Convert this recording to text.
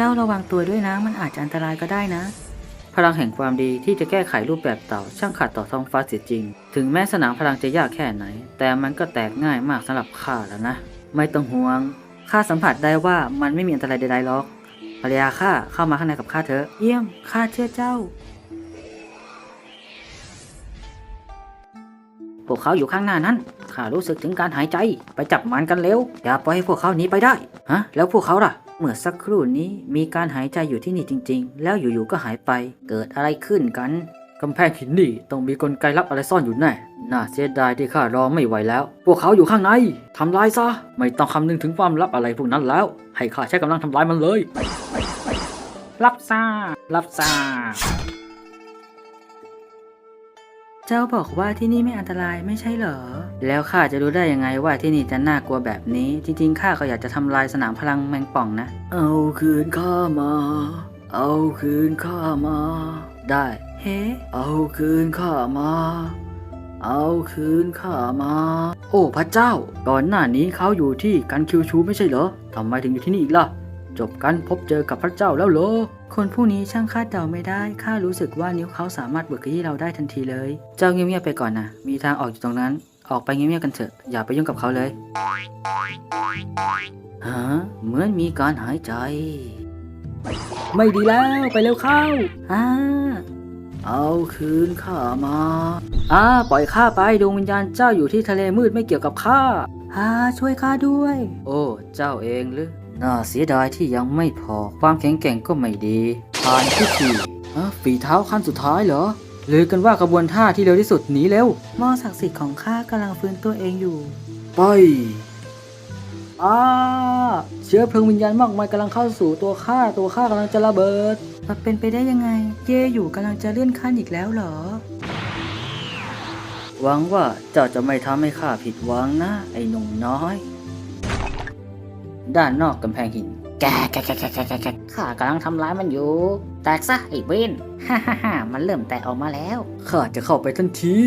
เจ้าระวังตัวด้วยนะ มันอาจจะอันตรายก็ได้นะ พลังแห่งความดีที่จะแก้ไขรูปแบบเต่าช่างขัดต่อท้องฟ้าเสียจริง ถึงแม้สนามพลังจะยากแค่ไหน แต่มันก็แตกง่ายมากสำหรับข้าแล้วนะ ไม่ต้องห่วงข้าสัมผัสได้ว่ามันไม่มีอันตรายใดๆหรอกภรรยาข้าเข้ามาข้างในกับข้าเถอะ เยี่ยมข้าเชื่อเจ้า พวกเขาอยู่ข้างหน้านั้น ข้ารู้สึกถึงการหายใจ ไปจับมันกันเร็ว อย่าปล่อยให้พวกเขาหนีไปได้ ฮะ แล้วพวกเขาล่ะ เมื่อสักครู่นี้มีการหายใจอยู่ที่นี่จริง ๆ แล้วอยู่ๆก็หายไป เกิดอะไรขึ้นกัน กำแพงหินนี่ต้องมีกลไกลับอะไรซ่อนอยู่แน่ น่าเสียดายที่ข้ารอไม่ไหวแล้ว พวกเขาอยู่ข้างใน ทำลายซะ ไม่ต้องคำนึงถึงความลับอะไรพวกนั้นแล้ว ให้ข้าใช้กำลังทำลายมันเลย รับซารับซา เจ้าบอกว่าที่นี่ไม่อันตรายไม่ใช่เหรอ แล้วข้าจะรู้ได้ยังไงว่าที่นี่จะน่ากลัวแบบนี้ จริงๆข้าก็อยากจะทำลายสนามพลังแมงป่องนะ เอาคืนข้ามา เอาคืนข้ามา ได้ เฮ้ เอาคืนข้ามา เอาคืนข้ามา โอ้พระเจ้า ก่อนหน้านี้เขาอยู่ที่กันคิวชูไม่ใช่เหรอทำไมถึงอยู่ที่นี่อีกล่ะ จบกันพบเจอกับพระเจ้าแล้วเหรอ คนผู้นี้ช่างคาดเดาไม่ได้ ข้ารู้สึกว่านิ้วเขาสามารถเบิกที่เราได้ทันทีเลย เจ้าเงียบๆไปก่อนนะ มีทางออกอยู่ตรงนั้น ออกไปเงียบๆกันเถอะ อย่าไปยุ่งกับเขาเลย ฮะ เหมือนมีการหายใจ ไม่ดีแล้ว ไปเร็วเข้าอ่าเอาคืนข้ามา อ่า ปล่อยข้าไปดวงวิญญาณเจ้าอยู่ที่ทะเลมืดไม่เกี่ยวกับข้า อ่าช่วยข้าด้วย โอ้ เจ้าเองหรือ น่าเสียดายที่ยังไม่พอ ความแข็งแกร่งก็ไม่ดี ผ่านพิธีฮะฝีเท้าขั้นสุดท้ายเหรอหรือกันว่ากระบวนท่าที่เร็วที่สุดหนีเร็วหม้อศักดิ์สิทธิ์ของข้ากำลังฟื้นตัวเองอยู่ ไปอ้าเชื้อเพลิงวิญญาณมากมายกำลังเข้าสู่ตัวข้าตัวข้ากำลังจะระเบิด มันเป็นไปได้ยังไง เย่อยู่กำลังจะเลื่อนขั้นอีกแล้วเหรอ หวังว่าเจ้าจะไม่ทำให้ข้าผิดหวังนะ ไอ้หนุ่มน้อย ด้านนอกกำแพงหินแกแกแกแกแกแกแกข้ากำลังทำร้ายมันอยู่ แตกซะไอ้เบนฮ่าฮ่าฮ่ามันเริ่มแตกออกมาแล้ว ข้าจะเข้าไปทันที